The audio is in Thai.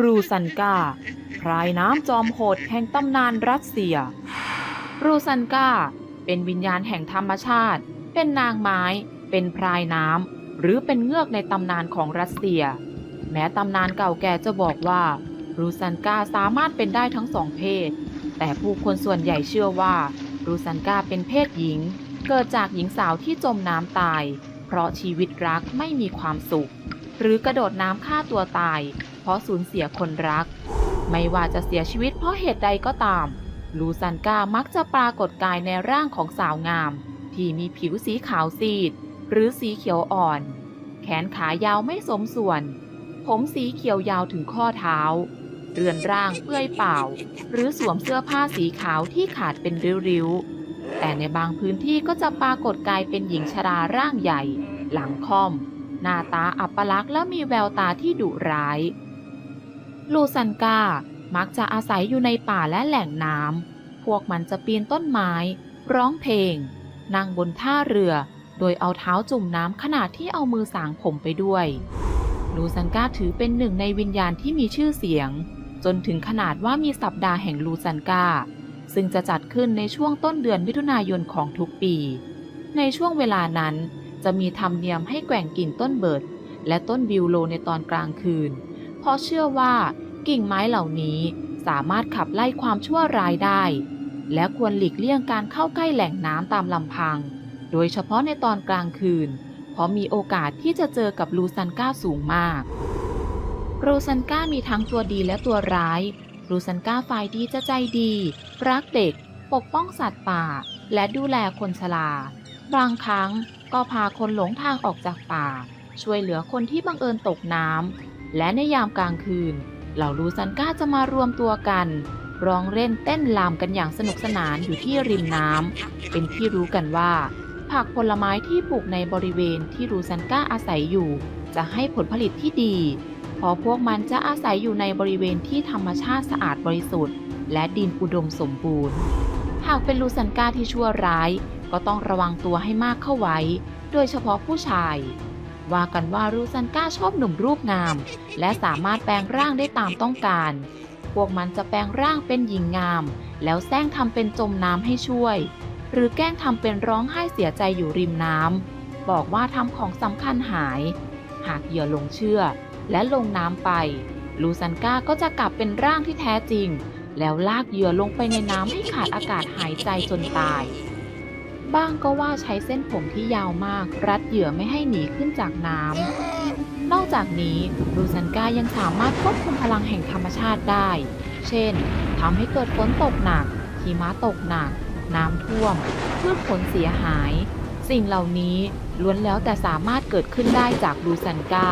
รูซันกา พรายน้ำจอมโหดแห่งตำนานรัสเซีย รูซันกา เป็นวิญญาณแห่งธรรมชาติ เป็นนางไม้ เป็นพรายน้ำ หรือเป็นเงือกในตำนานของรัสเซีย แม้ตำนานเก่าแก่จะบอกว่า รูซันกาสามารถเป็นได้ทั้งสองเพศ แต่ผู้คนส่วนใหญ่เชื่อว่า รูซันกาเป็นเพศหญิง เกิดจากหญิงสาวที่จมน้ำตาย เพราะชีวิตรักไม่มีความสุข หรือกระโดดน้ำฆ่าตัวตาย ราะสูญเสียคนรัก ไม่ว่าจะเสียชีวิตเพราะเหตุใดก็ตาม ลูซันกามักจะปรากฏกายในร่างของสาวงาม ที่มีผิวสีขาวซีด หรือสีเขียวอ่อน แขนขายาวไม่สมส่วน ผมสีเขียวยาวถึงข้อเท้า เรือนร่างเปื้อยเปล่า หรือสวมเสื้อผ้าสีขาวที่ขาดเป็นริ้วๆ แต่ในบางพื้นที่ก็จะปรากฏกายเป็นหญิงชราร่างใหญ่ หลังค่อมหน้าตาอัปลักษณ์และมีแววตาที่ดุร้าย ลูซันกา มักจะอาศัยอยู่ในป่าและแหล่งน้ำ พวกมันจะปีนต้นไม้ ร้องเพลง นั่งบนท่าเรือ โดยเอาเท้าจุ่มน้ำขณะที่เอามือสางผมไปด้วย ลูซันกาถือเป็นหนึ่งในวิญญาณที่มีชื่อเสียง จนถึงขนาดว่ามีสัปดาห์แห่งลูซันกา ซึ่งจะจัดขึ้นในช่วงต้นเดือนมิถุนายนของทุกปี ในช่วงเวลานั้นจะมีธรรมเนียมให้แกว่งกิ่งต้นเบิร์ดและต้นบิวโลในตอนกลางคืน เพราะเชื่อว่ากิ่งไม้เหล่านี้สามารถขับไล่ความชั่วร้ายได้ และควรหลีกเลี่ยงการเข้าใกล้แหล่งน้ำตามลำพัง โดยเฉพาะในตอนกลางคืน เพราะมีโอกาสที่จะเจอกับลูซันก้าสูงมากลูซันก้ามีทั้งตัวดีและตัวร้ายลูซันก้าฝ่ายดีจะใจดี รักเด็ก ปกป้องสัตว์ป่า และดูแลคนชราบางครั้งก็พาคนหลงทางออกจากป่า ช่วยเหลือคนที่บังเอิญตกน้ำ และในยามกลางคืน เหล่าลูซันก้าจะมารวมตัวกัน ร้องเล่นเต้นลำกันอย่างสนุกสนานอยู่ที่ริมน้ำเป็นที่รู้กันว่า ผักผลไม้ที่ปลูกในบริเวณที่ลูซันก้าอาศัยอยู่ จะให้ผลผลิตที่ดีเพราะพวกมันจะอาศัยอยู่ในบริเวณที่ธรรมชาติสะอาดบริสุทธิ์ และดินอุดมสมบูรณ์ หากเป็นลูซันก้าที่ชั่วร้าย ก็ต้องระวังตัวให้มากเข้าไว้ โดยเฉพาะผู้ชาย ว่ากันว่ารูซันก้าชอบหนุ่มรูปงาม และสามารถแปลงร่างได้ตามต้องการ พวกมันจะแปลงร่างเป็นหญิงงาม แล้วแซงทำเป็นจมน้ำให้ช่วย หรือแกล้งทำเป็นร้องไห้เสียใจอยู่ริมน้ำบอกว่าทำของสำคัญหาย หากเหยื่อหลงเชื่อ และลงน้ำไป ลูซันก้าก็จะกลับเป็นร่างที่แท้จริง แล้วลากเหยื่อลงไปในน้ำให้ขาดอากาศหายใจจนตาย บ้างก็ว่าใช้เส้นผมที่ยาวมาก รัดเหยื่อไม่ให้หนีขึ้นจากน้ำ นอกจากนี้ลูซันกายังสามารถควบคุมพลังแห่งธรรมชาติได้ เช่นทำให้เกิดฝนตกหนักหิมะตกหนัก น้ำท่วมพืชผลเสียหาย สิ่งเหล่านี้ล้วนแล้วแต่สามารถเกิดขึ้นได้จากลูซันกา